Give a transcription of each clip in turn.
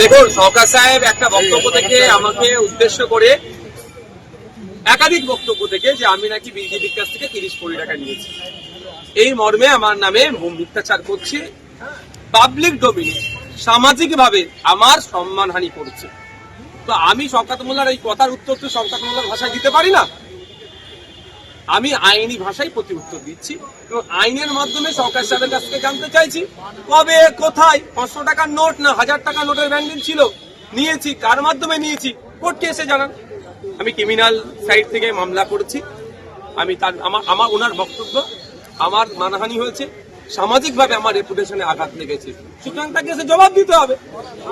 দেখুন, সরকার সাহেব একটা বক্তব্য থেকে আমাকে উদ্দেশ্য করে একাধিক বক্তব্য থেকে যে আমি নাকি বিজেপির কাছ থেকে তিরিশ কোটি টাকা নিয়েছি। এই মর্মে আমার নামে মিথ্যাচার করছে পাবলিক ডোমিনে সামাজিক ভাবে আমার সম্মানহানি করছে। তো আমি শওকাত মোল্লার এই কথার উত্তর তো শওকাত মোল্লার ভাষায় দিতে পারি না? আমি আইনি ভাষায় প্রতি উত্তর দিচ্ছি এবং আইনের মাধ্যমে সরকার সাহেবের কাছ থেকে জানতে চাইছি, কবে, কোথায়, পাঁচশো টাকার নোট না হাজার টাকা নোটের ব্যাংকিং ছিল, নিয়েছি, কার মাধ্যমে নিয়েছি কোর্টকে এসে জানান। আমি ক্রিমিনাল সাইড থেকে মামলা করেছি। আমি তার আমার আমার, ওনার বক্তব্য, আমার মানহানি হয়েছে। সামাজিকভাবে আমার রেপুটেশনে আঘাত লেগেছে। সুতরাং তাকে এসে জবাব দিতে হবে।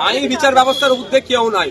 আইন বিচার ব্যবস্থার উদ্যোগ কেউ নাই।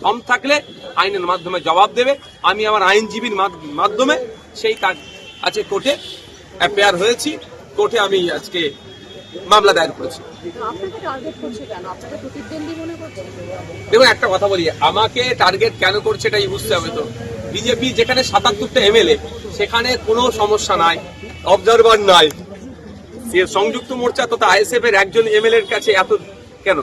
কম থাকলে আইনের মাধ্যমে জবাব দেবে। আমি আমার আইনজীবীর মাধ- মাধ্যমে সেই কাজ আছে কোর্টে অ্যাপেয়ার হয়েছি। কোর্টে আমি আজকে মামলা দায়ের করেছি। দেখুন একটা কথা বলি আমাকে টার্গেট কেন করছে এটাই বুঝতে হবে তো। বিজেপি যেখানে সাতাত্তরটা এমএলএ সেখানে কোনো সমস্যা নাই অবজারভার নাই। সংযুক্ত মোর্চা তথা আইএসএফ এর একজন এমএলএ এর কাছে এত কেন?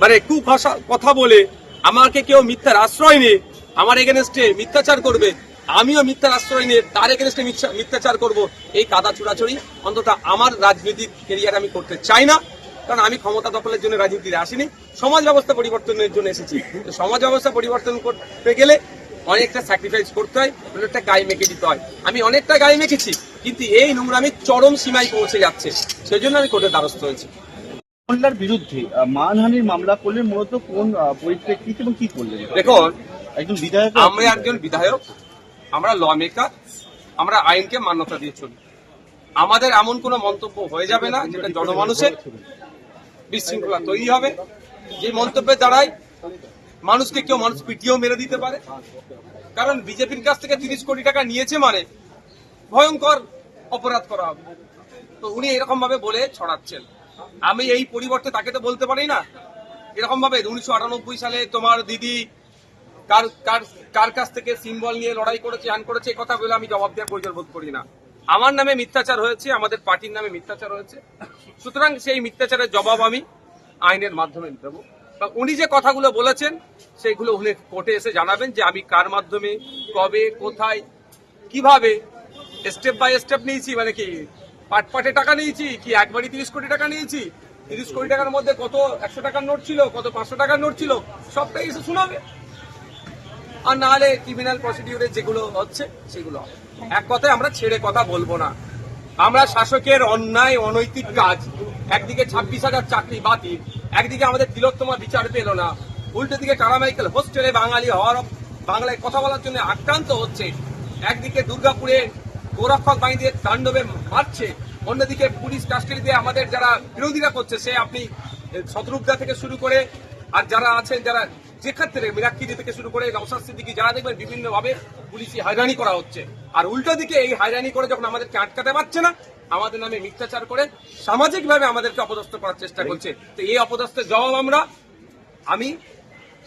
মানে কুভাষা কথা বলে আমাকে কেউ মিথ্যার আশ্রয় নিয়ে আমার এগেনস্টে মিথ্যাচার করবে, আমিও মিথ্যার আশ্রয় নিয়ে তার এগেনস্টে মিথ্যাচার করব, এই কাদা ছুড়াছড়ি অন্তত আমার রাজনৈতিক কেরিয়ার আমি করতে চাই না। কারণ আমি ক্ষমতা দখলের জন্য রাজনীতিতে আসিনি, সমাজ ব্যবস্থা পরিবর্তনের জন্য এসেছি। সমাজ ব্যবস্থা পরিবর্তন করতে গেলে অনেকটা স্যাক্রিফাইস করতে হয়, অনেকটা গায়ে মেখে দিতে হয়। আমি অনেকটা গায়ে মেখেছি, কিন্তু এই নোংরামি চরম সীমায় পৌঁছে যাচ্ছে সেই জন্য আমি কোর্টের দ্বারস্থ হয়েছি। মোল্লার বিরুদ্ধে মানহানির মামলা করলেন মূলত কোন পরিপ্রেক্ষিতে এবং কি করলেন? দেখুন একজন বিধায়ক আমরা একজন বিধায়ক আমরা ল মেকার আমরা আইনকে মান্যতা দিয়ে চলি। আমাদের এমন কোনো মন্তব্য হয়ে যাবে না যেটা জনমানুষের বিশৃঙ্খলা তৈরি হবে। যে মন্তব্যের দ্বারাই মানুষকে কেউ মানুষ পিটিয়েও মেরে দিতে পারে। কারণ বিজেপির কাছ থেকে তিরিশ কোটি টাকা নিয়েছে মানে ভয়ঙ্কর অপরাধ করা হবে। তো উনি এরকম ভাবে বলে ছড়াচ্ছেন। আমি এই পরিবর্তে তাকে তো বলতে পারি না। এরকম ভাবে উনিশশো আটানব্বই সালে তোমার দিদি কার কার কার কাছ থেকে সিম্বল নিয়ে লড়াই করেছে আন করেছে এই কথা বলে আমি জবাব দেওয়ার প্রয়োজন বোধ করি না। আমার নামে মিথ্যাচার হয়েছে, আমাদের পার্টির নামে মিথ্যাচার হয়েছে। সুতরাং সেই মিথ্যাচারের জবাব আমি আইনের মাধ্যমে দেবো। উনি যে কথাগুলো বলেছেন সেগুলো উনি কোর্টে এসে জানাবেন যে আমি কার মাধ্যমে, কবে, কোথায়, কীভাবে স্টেপ বাই স্টেপ নিয়েছি মানে কি পাট পাটে টাকা নিয়েছি, কি একবারই তিরিশ কোটি টাকা নিয়েছি? তিরিশ কোটি টাকার মধ্যে কত একশো টাকার নোট ছিল, কত পাঁচশো টাকার নোট ছিল, সবটাই এসে শোনাবে। আর না হলে ক্রিমিনাল প্রসিডিউরে যেগুলো হচ্ছে, সেগুলো এক কথায় আমরা ছেড়ে কথা বলব না। আমরা শাসকের অন্যায়, অনৈতিক কাজ, একদিকে ছাব্বিশ হাজার চাকরি বাতিল, একদিকে আমাদের তিলোত্তমা বিচার পেল না। উল্টো দিকে কারামাইকেল হোস্টেলে বাঙালি হওয়ার বাংলায় কথা বলার জন্য আক্রান্ত হচ্ছে। একদিকে দুর্গাপুরে গোরক্ষক বাহিনীদের তাণ্ডবে মারছে। অন্যদিকে পুলিশ কাস্টাডিতে আমাদের যারা বিরোধীরা করছে সে আপনি শত্রুপদা থেকে শুরু করে আর যারা আছেন যারা যে ক্ষেত্রে মিরাক্কিরি থেকে শুরু করে নওশাদ সিদ্দিকি যারা দেখবেন বিভিন্ন ভাবে পুলিশি হয়রানি করা হচ্ছে। আর উল্টো দিকে এই হয়রানি করে যখন আমাদেরকে আটকাতে পারছে না আমাদের নামে মিথ্যাচার করে সামাজিকভাবে আমাদেরকে অপদস্থ করার চেষ্টা করছে। তো এই অপদস্থের জবাব আমরা আমি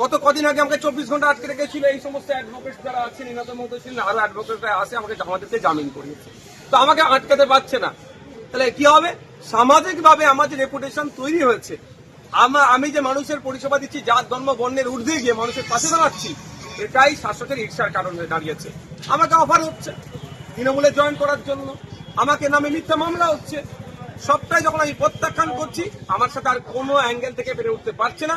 কত কদিন আগে আমাকে চব্বিশ ঘণ্টা আটকে রেখেছিল এই সমস্ত অ্যাডভোকেট যারা আছেন, ইনাদের মতো ছিলেন, আরও অ্যাডভোকেটরা আসে আমাকে আমাদেরকে জামিন করিয়েছে। তো আমাকে আটকাতে পারছে না। তাহলে কি হবে? সামাজিক ভাবে আমার যে রেপুটেশন তৈরি হয়েছে আমার আমি যে মানুষের পরিষেবা দিচ্ছি, জাত, ধর্ম, বর্ণের ঊর্ধ্বে গিয়ে মানুষের পাশে দাঁড়াচ্ছি, এটাই শাসকের ঈর্ষার কারণ হয়ে দাঁড়িয়েছে। আমাকে অফার হচ্ছে তৃণমূলে জয়েন করার জন্য। আমাকে নামে মিথ্যা মামলা হচ্ছে। সবটাই যখন আমি প্রত্যাখ্যান করছি, আমার সাথে আর কোনো অ্যাঙ্গেল থেকে বেড়ে উঠতে পারছে না।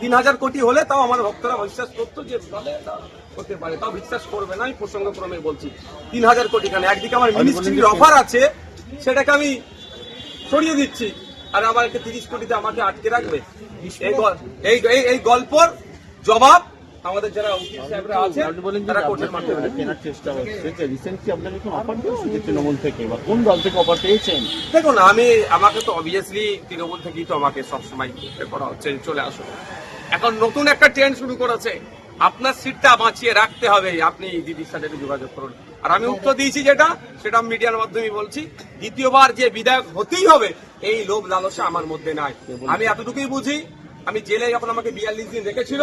তিন হাজার কোটি হলে তাও আমার ভক্তরা বিশ্বাস করতো যে তাহলে হতে পারে। তাও বিশ্বাস করবে না আমি প্রসঙ্গক্রমে বলছি। তিন হাজার কোটি কেন? একদিকে আমার মিনিস্ট্রির অফার আছে সেটাকে আমি সরিয়ে দিচ্ছি। আর আমার একটা তিরিশ কোটিতে আমাকে আটকে রাখবে। এই গল- এই এই- এই গল্পর জবাব আমাদের যারা উকিল সাহেবরা আছে আপনি বলেন যে তারা কোর্টের মাধ্যমে কেনার চেষ্টা হচ্ছে যে রিসেন্টলি আপনাকে কোনো অফার দেওয়া হয়েছে তৃণমূল থেকে বা কোন দল থেকে অফার পেয়েছেন? দেখুন আমি আমাকে তো অবভিয়াসলি তৃণমূল থেকেই তো আমাকে সবসময় করা হচ্ছে চলে আসো এখন নতুন একটা ট্রেন্ড শুরু করেছে। আপনার সিটটা বাঁচিয়ে রাখতে হবে। আপনি দিদির সাথে যোগাযোগ করুন। আর আমি উত্তর দিয়েছি যেটা সেটা আমি মিডিয়ার মাধ্যমে বলছি। দ্বিতীয়বার যে বিধায়ক হতেই হবে এই লোভ লালসা আমার মধ্যে নাই। আমি এতটুকুই বুঝি। আমি জেলে যখন আমাকে বিয়াল্লিশ দিন রেখেছিল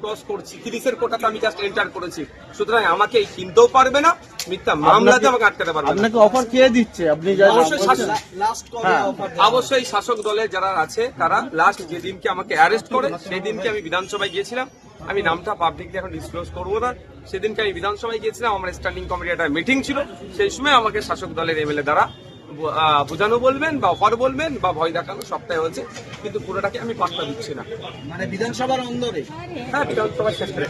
ক্রস করছি তিরিশের কোটাতে আমি জাস্ট এন্টার করেছি। সুতরাং আমাকে কিনতেও পারবে না মিথ্যা মামলাতে আমাকে আটকাতে পারবে আপনাকে অফার কে দিচ্ছে? আপনি অবশ্যই শাসক- হ্যাঁ। অবশ্যই শাসক দলে যারা আছে তারা লাস্ট যেদিনকে আমাকে অ্যারেস্ট করে সেই দিনকে আমি বিধানসভায় গিয়েছিলাম। আমি নামটা পাবলিকলি এখন ডিসক্লোজ করব না। সেদিনকে আমি বিধানসভায় গিয়েছিলাম আমার স্ট্যান্ডিং কমিটি একটা মিটিং ছিল। সেই সময় আমাকে শাসক দলের এমএলএ দ্বারা বোঝানো বলবেন বা অফার বলবেন বা ভয় দেখানো সবটাই হয়েছে কিন্তু পুরোটাকে আমি পাত্তা দিচ্ছি না। মানে বিধানসভার অন্দরে? হ্যাঁ বিধানসভার ক্ষেত্রে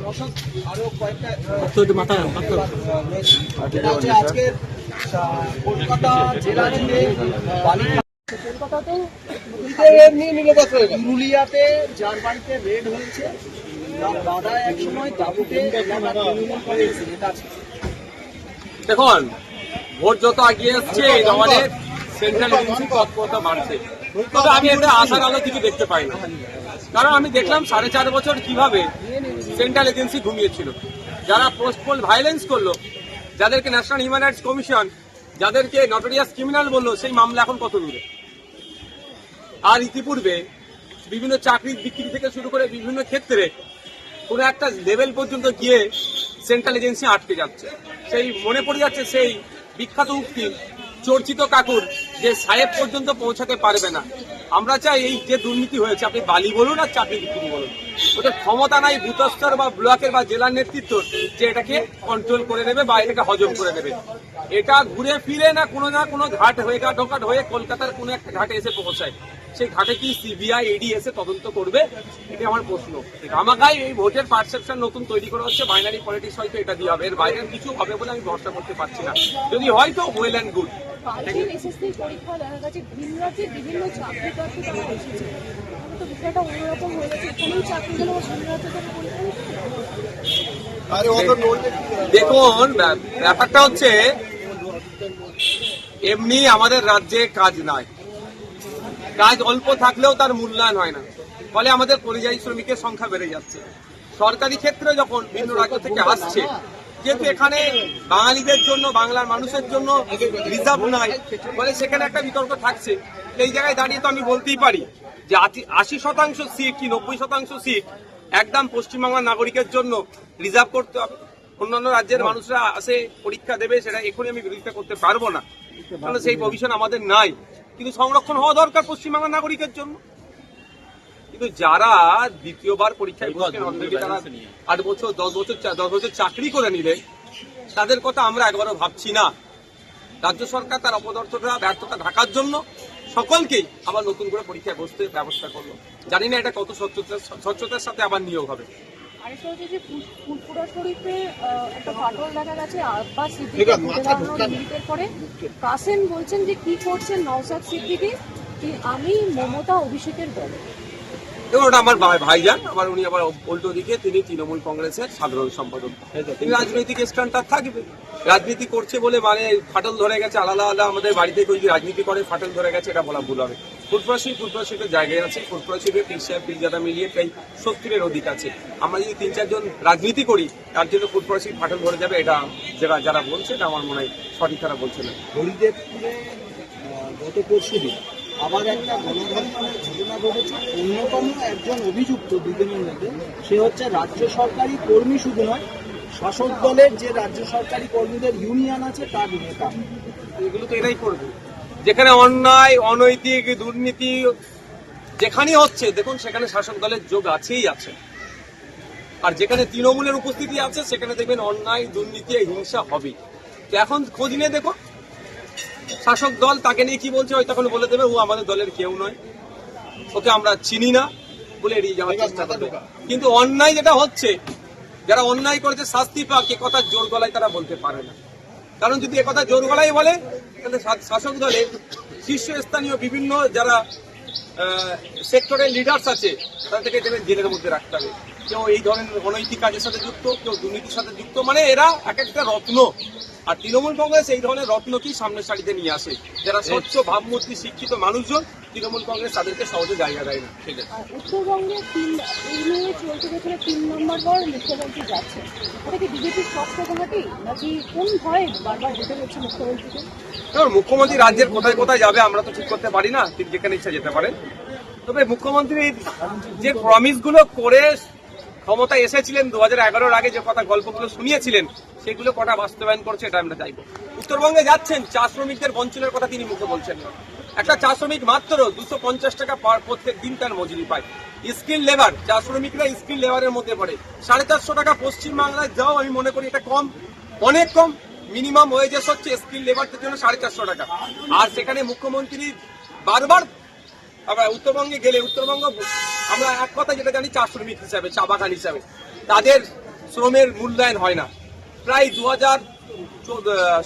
দর্শক আরও কয়েকটা আজকে কলকাতা জেলা জুড়ে পুরুলিয়াতে যার বাড়িতে রেড হয়েছে তার দাদা এক সময় দাবুতে তৃণমূল কংগ্রেসের নেতা দেখুন ভোট যত এগিয়ে আসছে এই আমাদের সেন্ট্রাল এজেন্সি তৎপরতা বাড়ছে। তবে আমি একটা আশার আলো কিছু দেখতে পাই না। কারণ আমি দেখলাম সাড়ে চার বছর কীভাবে সেন্ট্রাল এজেন্সি ঘুমিয়েছিল। যারা পোস্টপোল ভায়োলেন্স করল, যাদেরকে ন্যাশনাল হিউম্যান রাইটস কমিশন, যাদেরকে নটোরিয়াস ক্রিমিনাল বলল, সেই মামলা এখন কত দূরে? আর ইতিপূর্বে বিভিন্ন চাকরির বিক্রি থেকে শুরু করে বিভিন্ন ক্ষেত্রে কোনো একটা লেভেল পর্যন্ত গিয়ে সেন্ট্রাল এজেন্সি আটকে যাচ্ছে। সেই মনে পড়ে যাচ্ছে সেই বিখ্যাত উক্তি, চর্চিত কাকুর, যে সাহেব পর্যন্ত পৌঁছাতে পারবে না। আমরা চাই এই যে দুর্নীতি হয়েছে, আপনি বালি বলুন আর চাকরি বিক্রি বলুন। ওটা ক্ষমতা নাই ভূতস্তর বা ব্লকের বা জেলার নেতৃত্ব যে এটাকে কন্ট্রোল করে নেবে বা এটাকে হজম করে নেবে। এটা ঘুরে ফিরে না কোনো না কোনো ঘাট হয়ে ঘাট হয়ে কলকাতার কোনো একটা ঘাটে এসে পৌঁছায়। সেই ঘাটে কি সিবিআই এডি এসে তদন্ত করবে? এটা আমার প্রশ্ন। আমাকাই এই ভোটের পারসেপশন নতুন তৈরি করা হচ্ছে। বাইনারি পলিটিক্স হয়তো এটা দিয়ে হবে। এর বাইরে কিছু হবে বলে আমি ভরসা করতে পারছি না। যদি হয়তো ওয়েল অ্যান্ড গুড তো হয়ে? দেখুন ব্যা- ব্যাপারটা হচ্ছে এমনি আমাদের রাজ্যে কাজ নাই। কাজ অল্প থাকলেও তার মূল্যায়ন হয় না। ফলে আমাদের পরিযায়ী শ্রমিকের সংখ্যা বেড়ে যাচ্ছে। সরকারি ক্ষেত্রে যখন বিভিন্ন রাজ্য থেকে আসছে, যেহেতু এখানে বাঙালিদের জন্য, বাংলার মানুষের জন্য রিজার্ভ নাই, ফলে সেখানে একটা বিতর্ক থাকছে। এই জায়গায় দাঁড়িয়ে তো আমি বলতেই পারি যে আশি শতাংশ সিট কি নব্বই শতাংশ সিট একদম পশ্চিমবাংলার নাগরিকের জন্য রিজার্ভ করতে হবে। অন্যান্য রাজ্যের মানুষরা আসে, পরীক্ষা দেবে, সেটা এখনই আমি বিরোধিতা করতে পারব না। কারণ সেই প্রভিশন আমাদের নাই। কিন্তু সংরক্ষণ হওয়া দরকার পশ্চিমবাংলার নাগরিকের জন্য। কিন্তু যারা দ্বিতীয়বার পরীক্ষায় আট বছর দশ বছর দশ বছর চাকরি করে নিলে তাদের কথা আমরা একবারও ভাবছি না। রাজ্য সরকার তার অপদার্থতা ব্যর্থতা ঢাকার জন্য সকলকেই আবার নতুন করে পরীক্ষায় বসতে ব্যবস্থা করল। জানি না এটা কত স্বচ্ছতার স্বচ্ছতার সাথে আবার নিয়োগ হবে। আরেকটা হচ্ছে যে ফুলপুরা শরীফে একটা ফাটল দেখা গেছে আব্বাস সিদ্দিকি ভোটে দাঁড়ানোর ইঙ্গিতের পরে কাসেম বলছেন যে কি করছেন নওসাদ সিদ্দিকি? আমি মমতা অভিষেকের দলে। ওটা আমার ভাই- ভাইজান আবার উনি আবার উল্টো দিকে তিনি তৃণমূল কংগ্রেসের সাধারণ সম্পাদক। তিনি রাজনৈতিক স্ট্যান্ডার থাকবে। রাজনীতি করছে বলে মানে ফাটল ধরে গেছে আলাদা আলাদা আমাদের বাড়িতে কেউ রাজনীতি করে ফাটল ধরে গেছে এটা বলা ভুল হবে। ফুটপ্রাসী ফুটপ্রাসীপের জায়গায় আছে ফুটপ্রাসীপের পীর সাহেব পীরজাদা মিলিয়ে প্রায় সত্তরের অধিক আছে। আমরা যদি তিন চারজন রাজনীতি করি তার জন্য ফুটপ্রাসী ফাটল ধরে যাবে এটা যারা যারা বলছে এটা আমার মনে হয় সঠিক তারা বলছে না। হরিদেবপুরে গত পরশু দিন আবার একটা গণধর্ষণের ঘটনা ঘটেছে। অন্যতম একজন অভিযুক্ত দুজনের মধ্যে সে হচ্ছে রাজ্য সরকারি কর্মী শুধু নয় শাসক দলের যে রাজ্য সরকারি কর্মীদের ইউনিয়ন আছে তার নেতা। এগুলো তো এরাই করবে। যেখানে অন্যায় অনৈতিক দুর্নীতি যেখানেই হচ্ছে দেখুন সেখানে শাসক দলের যোগ আছেই আছে। আর যেখানে তৃণমূলের উপস্থিতি আছে সেখানে দেখবেন অন্যায় দুর্নীতি হিংসা হবে তো এখন খোঁজ নিয়ে দেখো শাসক দল তাকে নিয়ে কি বলছে হয়তো তখন বলে দেবে ও আমাদের দলের কেউ নয়। ওকে আমরা চিনি না বলে এড়িয়ে যাওয়ার চেষ্টা করবে। কিন্তু অন্যায় যেটা হচ্ছে যারা অন্যায় করেছে শাস্তি পাক এ কথা জোর গলায় তারা বলতে পারে না। কারণ যদি একথা জোর গলায় বলে তাহলে শাসক দলে শীর্ষস্থানীয় বিভিন্ন যারা সেক্টরের লিডার্স আছে তাদেরকে দেবেন জেলের মধ্যে রাখতে হবে। কেউ এই ধরনের অনৈতিক কাজের সাথে যুক্ত কেউ দুর্নীতির সাথে যুক্ত মানে এরা এক একটা রত্ন। আর তৃণমূল কংগ্রেস এই ধরনের রত্নকেই সামনের সারিতে নিয়ে আসে। যারা স্বচ্ছ ভাবমূর্তি শিক্ষিত মানুষজন তৃণমূল কংগ্রেস তাদেরকে সহজে জায়গা দেয় না। ঠিক আছে। উত্তরবঙ্গে তিন এই নিয়ে চলতে বছরে তিন নম্বর বার মুখ্যমন্ত্রী যাচ্ছে। এটা কি বিজেপির শক্ত ঘাটি নাকি কোন ভয়ে বারবার যেতে হচ্ছে মুখ্যমন্ত্রীকে? মুখ্যমন্ত্রী রাজ্যের কোথায় কোথায় যাবে আমরা তো ঠিক করতে পারি না ঠিক যেখানে ইচ্ছা যেতে পারেন। তবে মুখ্যমন্ত্রী যে প্রমিসগুলো করে ক্ষমতায় এসেছিলেন দু হাজার আগে যে কথা গল্পগুলো শুনিয়েছিলেন, সেগুলো কটা বাস্তবায়ন করছে এটা আমরা চাইব উত্তরবঙ্গে যাচ্ছেন চা শ্রমিকদের বঞ্চনের কথা তিনি মুখে বলছেন। একটা চা শ্রমিক মাত্র দুশো পঞ্চাশ টাকা পার প্রত্যেক দিন তার মজুরি পায়। স্কিল লেবার চা শ্রমিকরা স্কিল লেবারের মধ্যে পড়ে। সাড়ে চারশো টাকা পশ্চিম বাংলায় যাও, আমি মনে করি এটা কম, অনেক কম। মিনিমাম ওয়েজেস হচ্ছে স্কিল লেবারদের জন্য সাড়ে চারশো টাকা। আর সেখানে মুখ্যমন্ত্রী বারবার আবার উত্তরবঙ্গে গেলে উত্তরবঙ্গ, আমরা এক কথা যেটা জানি, চা শ্রমিক হিসাবে, চা বাগান হিসাবে। তাদের শ্রমের মূল্যায়ন হয় না। প্রায় দু হাজার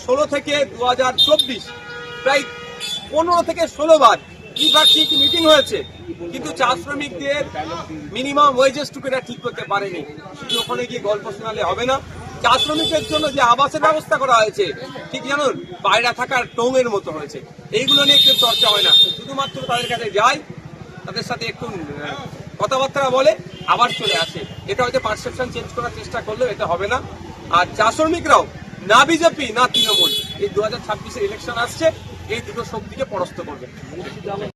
ষোলো থেকে দু হাজার চব্বিশ, প্রায় পনেরো থেকে ষোলো বার দ্বিপাক্ষিক মিটিং হয়েছে। কিন্তু চা শ্রমিকদের মিনিমাম ওয়েজেস টুকু এরা ঠিক করতে পারেনি। শুধু ওখানে গিয়ে গল্প শোনালে হবে না। চা শ্রমিকদের জন্য যে আবাসের ব্যবস্থা করা হয়েছে, ঠিক জানুন? বাইরে থাকার টোঙের মতো হয়েছে। এইগুলো নিয়ে একটু চর্চা হয় না। শুধুমাত্র তাদের কাছে যায় তাদের সাথে একটু কথাবার্তা বলে, আবার চলে আসে। এটা হয়তো পারসেপশন চেঞ্জ করার চেষ্টা করলেও এটা হবে না। আর চা শ্রমিকরাও, না বিজেপি, না তৃণমূল, এই দু হাজার ইলেকশন আসছে, এই দুটো শক্তিকে পরাস্ত করবে।